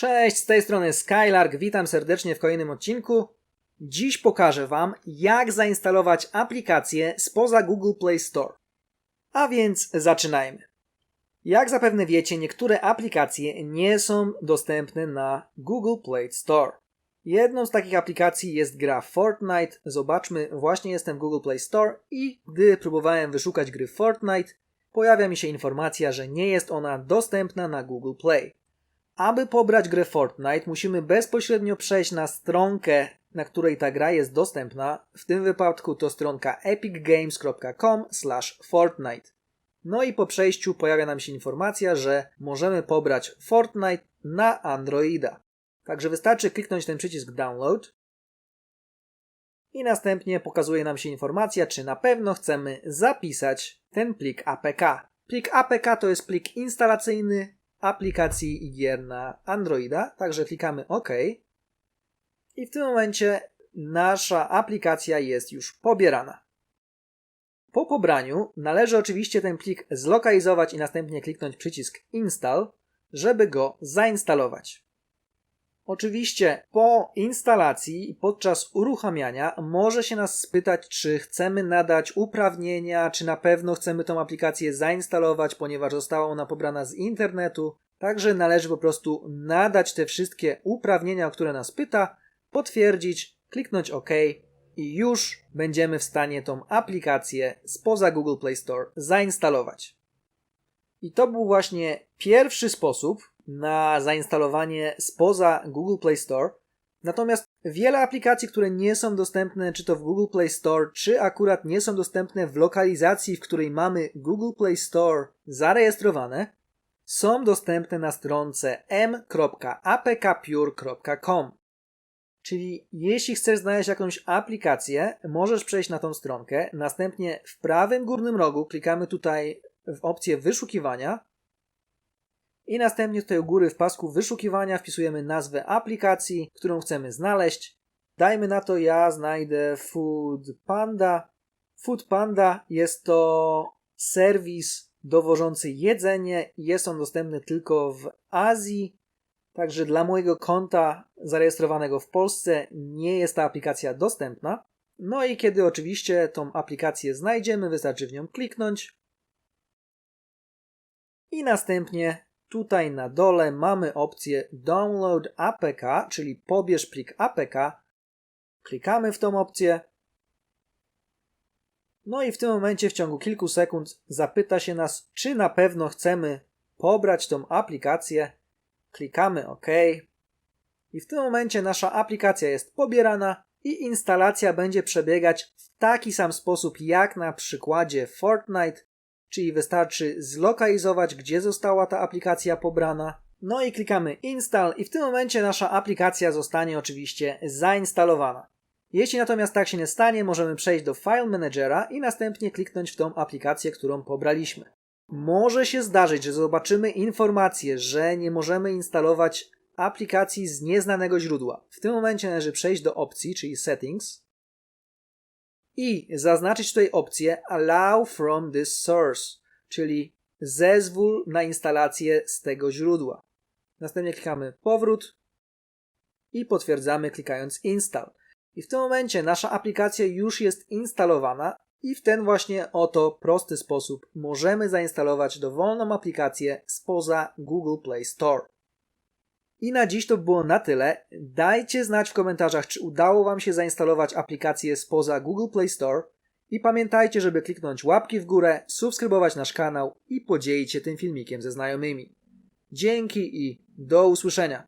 Cześć, z tej strony Skylark, witam serdecznie w kolejnym odcinku. Dziś pokażę Wam, jak zainstalować aplikację spoza Google Play Store. A więc zaczynajmy. Jak zapewne wiecie, niektóre aplikacje nie są dostępne na Google Play Store. Jedną z takich aplikacji jest gra Fortnite. Zobaczmy, właśnie jestem w Google Play Store i gdy próbowałem wyszukać gry Fortnite, pojawia mi się informacja, że nie jest ona dostępna na Google Play. Aby pobrać grę Fortnite, musimy bezpośrednio przejść na stronkę, na której ta gra jest dostępna. W tym wypadku to stronka epicgames.com/fortnite. No i po przejściu pojawia nam się informacja, że możemy pobrać Fortnite na Androida. Także wystarczy kliknąć ten przycisk download i następnie pokazuje nam się informacja, czy na pewno chcemy zapisać ten plik APK. Plik APK to jest plik instalacyjny aplikacji i gier na Androida, także klikamy OK. I w tym momencie nasza aplikacja jest już pobierana. Po pobraniu należy oczywiście ten plik zlokalizować i następnie kliknąć przycisk Install, żeby go zainstalować. Oczywiście po instalacji i podczas uruchamiania może się nas spytać, czy chcemy nadać uprawnienia, czy na pewno chcemy tą aplikację zainstalować, ponieważ została ona pobrana z internetu. Także należy po prostu nadać te wszystkie uprawnienia, o które nas pyta, potwierdzić, kliknąć OK i już będziemy w stanie tą aplikację spoza Google Play Store zainstalować. I to był właśnie pierwszy sposób, na zainstalowanie spoza Google Play Store. Natomiast wiele aplikacji, które nie są dostępne czy to w Google Play Store, czy akurat nie są dostępne w lokalizacji, w której mamy Google Play Store zarejestrowane, są dostępne na stronce m.apkpure.com. Czyli jeśli chcesz znaleźć jakąś aplikację, możesz przejść na tą stronkę, następnie w prawym górnym rogu klikamy tutaj w opcję wyszukiwania i następnie tutaj u góry w pasku wyszukiwania wpisujemy nazwę aplikacji, którą chcemy znaleźć. Dajmy na to, ja znajdę Food Panda. Food Panda jest to serwis dowożący jedzenie i jest on dostępny tylko w Azji. Także dla mojego konta zarejestrowanego w Polsce nie jest ta aplikacja dostępna. No i kiedy oczywiście tą aplikację znajdziemy, wystarczy w nią kliknąć. I następnie Tutaj na dole mamy opcję Download APK, czyli pobierz plik APK. Klikamy w tą opcję. No i w tym momencie w ciągu kilku sekund zapyta się nas, czy na pewno chcemy pobrać tą aplikację. Klikamy OK. I w tym momencie nasza aplikacja jest pobierana i instalacja będzie przebiegać w taki sam sposób jak na przykładzie Fortnite, czyli wystarczy zlokalizować, gdzie została ta aplikacja pobrana. No i klikamy Install i w tym momencie nasza aplikacja zostanie oczywiście zainstalowana. Jeśli natomiast tak się nie stanie, możemy przejść do File Managera i następnie kliknąć w tą aplikację, którą pobraliśmy. Może się zdarzyć, że zobaczymy informację, że nie możemy instalować aplikacji z nieznanego źródła. W tym momencie należy przejść do opcji, czyli Settings, i zaznaczyć tutaj opcję Allow from this source, czyli zezwól na instalację z tego źródła. Następnie klikamy powrót i potwierdzamy klikając install. I w tym momencie nasza aplikacja już jest instalowana i w ten właśnie oto prosty sposób możemy zainstalować dowolną aplikację spoza Google Play Store. I na dziś to było na tyle. Dajcie znać w komentarzach, czy udało Wam się zainstalować aplikację spoza Google Play Store. I pamiętajcie, żeby kliknąć łapki w górę, subskrybować nasz kanał i podzielić się tym filmikiem ze znajomymi. Dzięki i do usłyszenia.